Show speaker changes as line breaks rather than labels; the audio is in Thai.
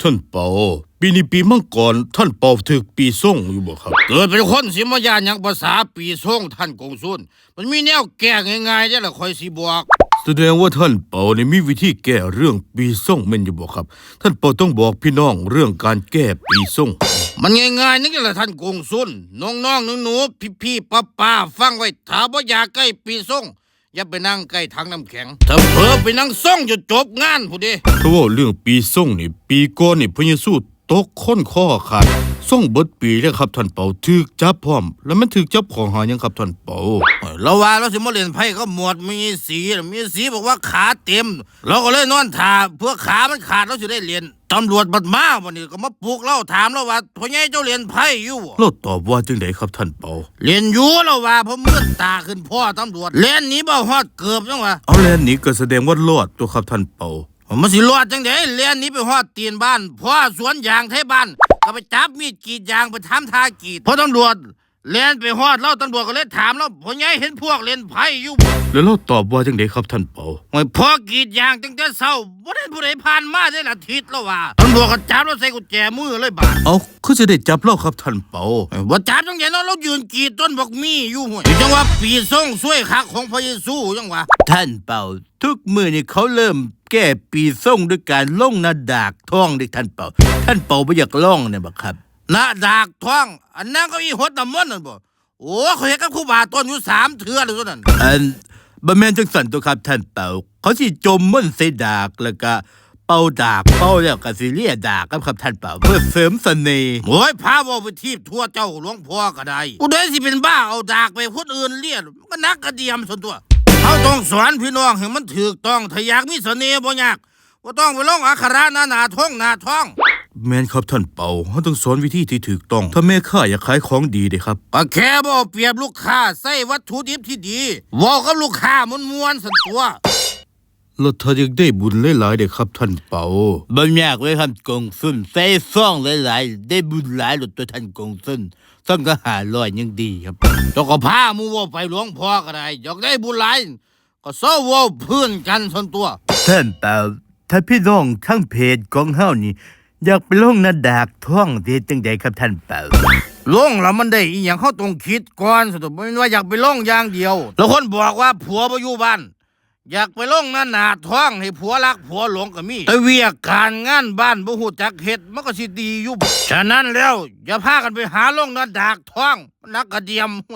ท่านเปาปีนี้ปีมังกรท่านเปาถึกปีส่งอยู่บ่ครับ
เกิดเป็นคนสิมายานหยังภาษาปีส่งท่านกงสุนมันมีแนวแก้ง่ายๆเด้อล่ะคอยสิบอก
แสดงว่าท่านเปานี่มีวิธีแก้เรื่องปีส่งแม่นอยู่บ่ครับ ท่านเปาต้องบอกพี่น้องเรื่องการแก้ปีส่ง
มันง่ายๆนี่แหละท่านกงสุนน้องๆหนูๆพี่ๆป้าๆฟังไว้ถ้าบ่อยากใกล้ปีส่ง อย่าไปนั่งใกล้ถังน้ำแข็งถ้าเผลอไปนั่งซ่องจนจบงานผู้เดี
เพราะว่าเรื่องปีส่งนี่ปีก่อนนี่พระเยซูตกค้นข้อขาด ส่งเบิดปีแล้วครับท่านเปาถึกจับพร้อม แล้วมันถึกจับของหายังครับท่านเปา
เราว่าเราสิมาเล่นไพ่ก็หมวดมีสีน่ะมีสีบอกว่าขาเต็ม เราก็เลยนอนท่าเพื่อขามันขาดเราจะได้เรียนตำรวจบัดมาวันนี้ก็มาปลุกเราถามเราว่าพ่อใหญ่เจ้าเรียนไพ่อยู่บ่
เราตอบว่าจังไดครับท่านเปา
เรียนอยู่เราว่าเพราะมืดตาขึ้นพ่อตำรวจเรียนหนี้บ่ฮอดเกือบจังวะ
เอาแล้วนี้ก็แสดงว่ารอดตัวครับท่านเปา
มันสิรอดจังไดเรียนหนี้ไปฮอดตีนบ้านพ่อสวนยางไทยบ้าน ก็ไปจับมีดกรีดยางไปทำท่ากรีดเพราะตำรวจเรียนไปฮอดเราตำรวจก็เลยถามเราพ่อใหญ่เห็นพวกเล่นไพ่อยู่บ่
แล้วเราตอบว่าจังไดครับท่านเปา
โอ้ยพอกรีดยางตั้งแต่เช้าบ่ได้ผู้ใดผ่านมาได้ละทิศแล้วว่าตำรวจก็จับเราใส่กุญแจมือเลยบาด
เอาคือจะได้จับเราครับท่านเปา
บ่จับจังไดเนาะเรายืนกรีดต้นบอกมีอยู่ห่วยจังว่าปีส่งช่วยคักของพระเยซูจังว่า
ท่านเป่าทุกมือนี่เขาเริ่ม แก้ปีส่งด้วยการล่งหน้าดากท่องด็กท่านเป่า ท่านเป่าไม่อยากล่องเนี่ยบักครับ
หน้าดากท้อง อันนั้นก็อีหดน้ำมนนั่นบ่โอ้เขาเฮ็ดกับครูบาต้นอยู่สามเทื่อเลยตัวนั้น
อันบะแมนจังสันตัวครับท่านเป่า เขาสิจมม่นใส่ดากแล้วก็เป่าดากเป่าแล้วก็สิเลียดากครับครับท่านเป่าเพื่อเสริมเสน่ห์
โอ้ยพาบ่ไปทีบทั่วเจ้าหลวงพ่อก็ได้กูได้สิเป็นบ้าเอาดากไปคนอื่นเลียนมันก็นักกระเดียมส่วนตัว เขาต้องสอนพี่น้องให้มันถูกต้องถ้าอยากมีเสน่ห์บ่ยากบ่ต้องไปลงอักขระหน้าหนาท้องหน้าท้อง
แม่นครับท่านเปาเขาต้องสอนวิธีที่ถูกต้อง ถ้าแม่ข้าอยากขายของดีเด้ครับ
ก็แค่บ่เอาเปรียบลูกค้าใส่วัตถุดิบที่ดีเว้ากับลูกค้ามมวนๆสันตัว
แล้วถ้าอยากได้บุญหลายๆเด้ครับท่านเปา
บางอยากเลยครับกงสุนใส่ซ่องหลายๆ ได้บุญหลายหลุดตัวท่านกงสุนซ่องก็หาลอยยังดีครับ
เจ้าก็พาหมูเว่าไปหลวงพ่อก็ได้อยากได้บุญหลายก็เศร้าเว่าเพื่อนกันส่วนตัว
ท่านเป่าถ้าพี่น้องข้างเพจของเฮานี่ อยากไปลงหน้าดากท่องเฮ็ดจังใดครับท่านเป่า
ลงแล้วมันได้อีหยังเขาต้องคิดก่อนสุดไม่นว่าอยากไปลงอย่างเดียว แล้วคนบอกว่าผัวไปอยู่บ้าน อยากไปลงนั่นหนาท้องให้ผัวรักผัวหลงก็มี แต่เวียกการงานบ้านบ่หูจักเฮ็ดมันก็สิดีอยู่บ่ฉะนั้นแล้วอย่าพากันไปหาลงนั่นดากท้องนักกระเดียมหู